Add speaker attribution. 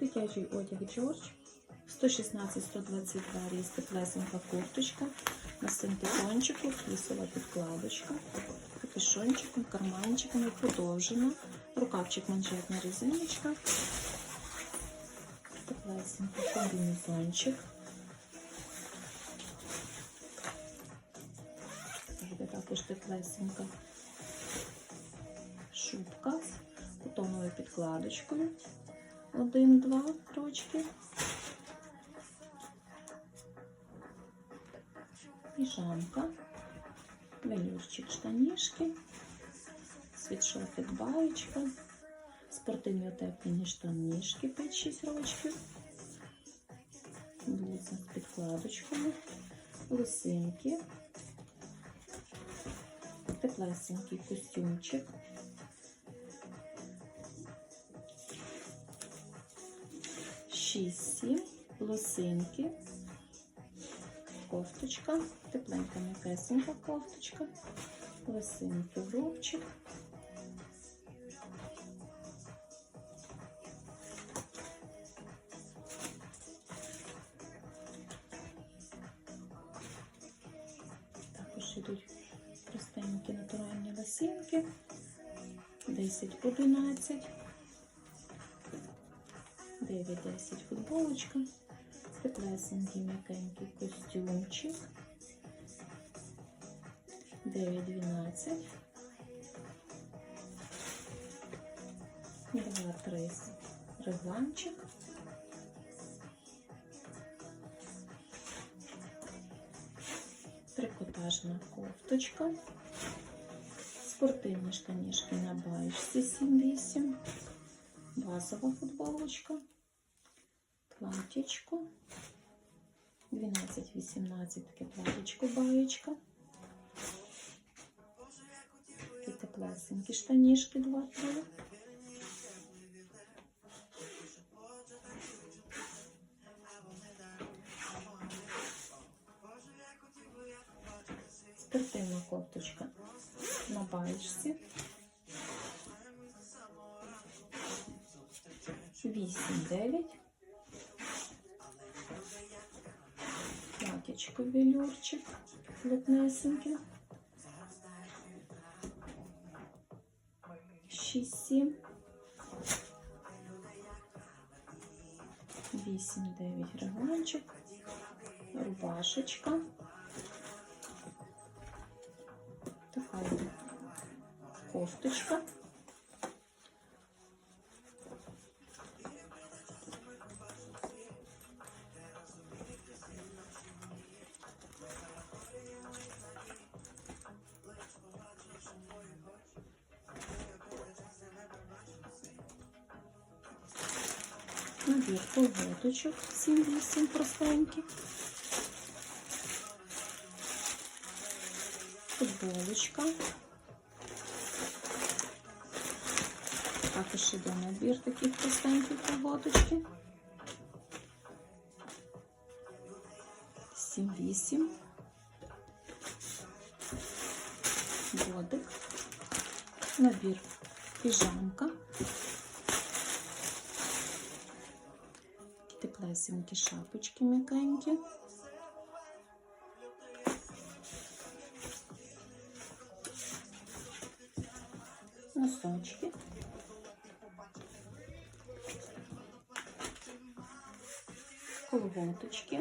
Speaker 1: Дитячий одяг Джордж. 116-122 різ теплесенька курточка. На синтетончику, флісова підкладочка. Капюшончиком, карманчиками подовжена. Рукавчик манжетна резиночка. Теплесенький комбінезончик. Також теплесенька шубка з котоновою підкладочкою. Один-два крочки. Піжамка, велюрчик, штанішки, світшотик, баєчка, спортивні утеплені штанішки 5-6 рочків, блуза з підкладочками, лосинки, теплесенький костюмчик. Шість, сім, лосинки, кофточка, тепленька м'якесенька кофточка, лосинки, рубчик. Також йдуть простенькі натуральні лосинки, 10-11. 9-10 футболочка, теплесенький м'якенький костюмчик, 9-12, 2-3 регланчик, трикотажна кофточка, спортивні штанішки на баєчці 7-8, базова футболочка, платічко, 12-18 таке платічко баєчка, такі теплесенькі штанішки 2-3. Спортивна кофточка на баєчці. 8-9. Платічко велюрчик, плотнесеньке. 6-7. 8-9 регланчик. Рубашечка. Така от Набір колготочок 7-8 простенький. Футболочка. Також іде набір таких простеньких колготочки. 7-8. Бодик. Набір піжамка. теплесенькі шапочки м'якенькі. Носочки. Колготочки.